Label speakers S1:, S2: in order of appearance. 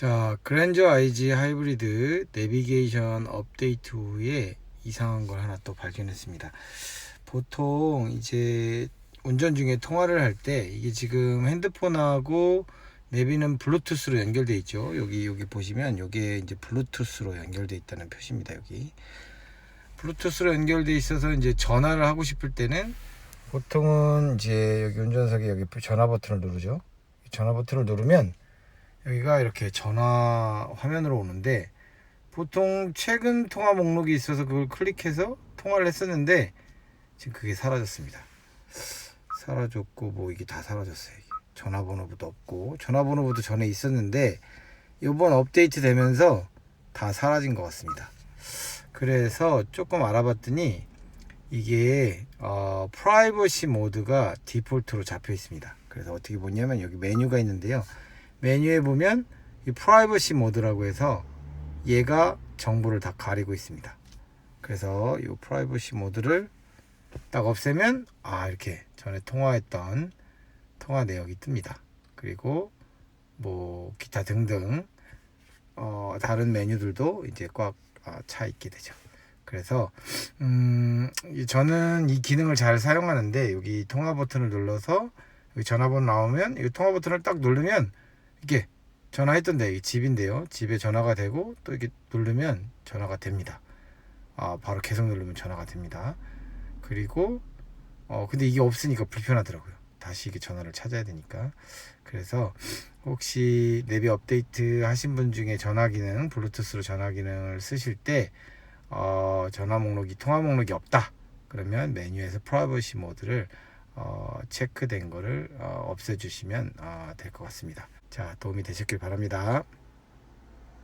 S1: 자, 그랜저 IG 하이브리드 내비게이션 업데이트 후에 이상한 걸 하나 또 발견했습니다. 보통 이제 운전 중에 통화를 할 때 이게 지금 핸드폰하고 내비는 블루투스로 연결돼 있죠. 여기 여기 보시면 이게 이제 블루투스로 연결돼 있다는 표시입니다. 여기 블루투스로 연결돼 있어서 이제 전화를 하고 싶을 때는 보통은 이제 여기 운전석에 여기 전화 버튼을 누르죠. 전화 버튼을 누르면 여기가 이렇게 전화 화면으로 오는데 보통 최근 통화 목록이 있어서 그걸 클릭해서 통화를 했었는데 지금 그게 사라졌습니다. 사라졌고 뭐 이게 다 사라졌어요. 이게. 전화번호부도 없고 전화번호부도 전에 있었는데 이번 업데이트 되면서 다 사라진 것 같습니다. 그래서 조금 알아봤더니 이게 어, 프라이버시 모드가 디폴트로 잡혀 있습니다. 그래서 어떻게 보냐면 여기 메뉴가 있는데요. 메뉴에 보면 이 프라이버시 모드라고 해서 얘가 정보를 다 가리고 있습니다. 그래서 이 프라이버시 모드를 딱 없애면 아 이렇게 전에 통화했던 통화 내역이 뜹니다. 그리고 뭐 기타 등등 어, 다른 메뉴들도 이제 꽉 차 있게 되죠. 그래서 음, 이- 저는 이 기능을 잘 사용하는데 여기 통화 버튼을 눌러서 전화번호 나오면 이 통화 버튼을 딱 누르면 이게 전화했던데 이 집인데요. 집에 전화가 되고 또 이렇게 누르면 전화가 됩니다. 아 바로 계속 누르면 전화가 됩니다. 그리고 어 근데 이게 없으니까 불편하더라고요. 다시 이게 전화를 찾아야 되니까. 그래서 혹시 내비 업데이트 하신 분 중에 전화 기능, 블루투스로 전화 기능을 쓰실 때 어, 전화 목록이 통화 목록이 없다. 그러면 메뉴에서 프라이버시 모드를 어, 체크된 거를 어, 없애주시면 될것 같습니다. 자, 도움이 되셨길 바랍니다.